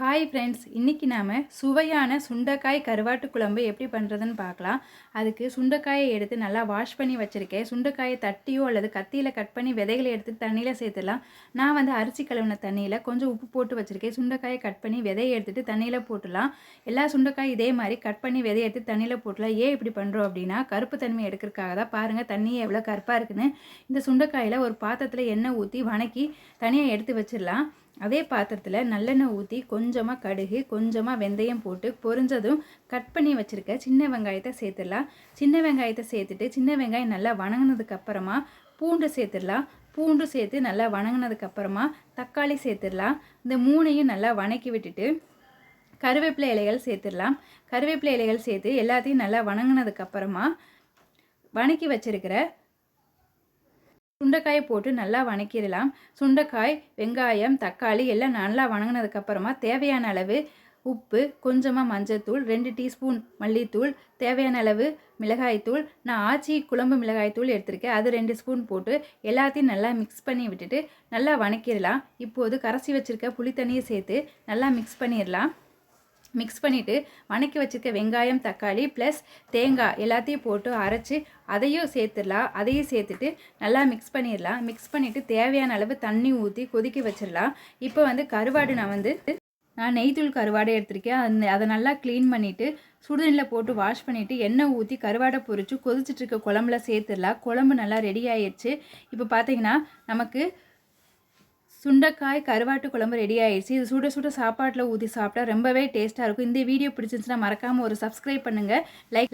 Hi friends இன்றைக்கி நாம் சுவையான சுண்டைக்காய் கருவாட்டு குழம்பு எப்படி பண்ணுறதுன்னு பார்க்கலாம். அதுக்கு சுண்டைக்காயை எடுத்து நல்லா வாஷ் பண்ணி வச்சுருக்கேன். சுண்டைக்காயை தட்டியோ அல்லது கத்தியில் கட் பண்ணி விதைகளை எடுத்து தண்ணியில் சேர்த்துடலாம். நான் வந்து அரிசி கழுவின தண்ணியில் கொஞ்சம் உப்பு போட்டு வச்சுருக்கேன். சுண்டைக்காயை கட் பண்ணி விதையை எடுத்துகிட்டு தண்ணியில் போட்டுடலாம். எல்லா சுண்டைக்காய் இதே மாதிரி கட் பண்ணி விதையை எடுத்து தண்ணியில் போட்டுலாம் ஏன் இப்படி பண்ணுறோம் அப்படின்னா கருப்பு தன்மை எடுக்கிறதுக்காக தான். பாருங்கள் தண்ணி எவ்வளோ கருப்பாக இருக்குன்னு. இந்த சுண்டைக்காயில் ஒரு பாத்திரத்தில் எண்ணெய் ஊற்றி வணக்கி தனியாக எடுத்து வச்சிடலாம். அதே பாத்திரத்தில் நல்லெண்ணெய் ஊற்றி கொஞ்சமாக கடுகு கொஞ்சமாக வெந்தயம் போட்டு பொரிஞ்சதும் கட் பண்ணி வச்சுருக்க சின்ன வெங்காயத்தை சேர்த்துடலாம். சின்ன வெங்காயத்தை சேர்த்துட்டு சின்ன வெங்காயம் நல்லா வணங்கினதுக்கப்புறமா பூண்டு சேர்த்துடலாம். பூண்டு சேர்த்து நல்லா வணங்கினதுக்கப்புறமா தக்காளி சேர்த்துடலாம். இந்த மூணையும் நல்லா வணக்கி விட்டுட்டு கருவேப்பிலை இலைகள் சேர்த்துடலாம். கருவேப்பிலை இலைகள் சேர்த்து எல்லாத்தையும் நல்லா வணங்கினதுக்கப்புறமா வணக்கி வச்சிருக்கிற சுண்டைக்காயை போட்டு நல்லா வணக்கிடலாம். சுண்டைக்காய் வெங்காயம் தக்காளி எல்லாம் நல்லா வணங்கினதுக்கப்புறமா தேவையான அளவு உப்பு கொஞ்சமாக மஞ்சத்தூள் ரெண்டு டீஸ்பூன் மல்லித்தூள் தேவையான அளவு மிளகாய்த்தூள். நான் ஆச்சி குழம்பு மிளகாய்த்தூள் எடுத்திருக்கேன். அது ரெண்டு ஸ்பூன் போட்டு எல்லாத்தையும் நல்லா மிக்ஸ் பண்ணி விட்டுட்டு நல்லா வணக்கிடலாம். இப்போது கரைச்சி வச்சுருக்க புளி தண்ணியை சேர்த்து நல்லா மிக்ஸ் பண்ணிடலாம். மிக்ஸ் பண்ணிவிட்டு வணக்கி வச்சுருக்க வெங்காயம் தக்காளி ப்ளஸ் தேங்காய் எல்லாத்தையும் போட்டு அரைச்சி அதையும் சேர்த்துடலாம். அதையும் சேர்த்துட்டு நல்லா மிக்ஸ் பண்ணிடலாம். மிக்ஸ் பண்ணிவிட்டு தேவையான அளவு தண்ணி ஊற்றி கொதிக்க வச்சிடலாம். இப்போ வந்து கருவாடு நான் வந்து நான் நெய்த்தூள் கருவாடை எடுத்திருக்கேன். அந்த அதை நல்லா க்ளீன் பண்ணிவிட்டு சுடுதண்ணில் போட்டு வாஷ் பண்ணிவிட்டு எண்ணெய் ஊற்றி கருவாடை பொரித்து கொதிச்சிட்ருக்க குழம்புல சேர்த்துடலாம். குழம்பு நல்லா ரெடி ஆயிடுச்சு. இப்போ பார்த்தீங்கன்னா நமக்கு சுண்டைக்காய் கருவாட்டு குழம்பு ரெடி ஆயிடுச்சு இது சுட சுட சாப்பாட்டில் ஊற்றி சாப்பிட்டா ரொம்பவே டேஸ்ட்டாக இருக்கும். இந்த வீடியோ பிடிச்சிருந்துச்சுன்னா மறக்காமல் ஒரு சப்ஸ்கிரைப் பண்ணுங்கள் லைக்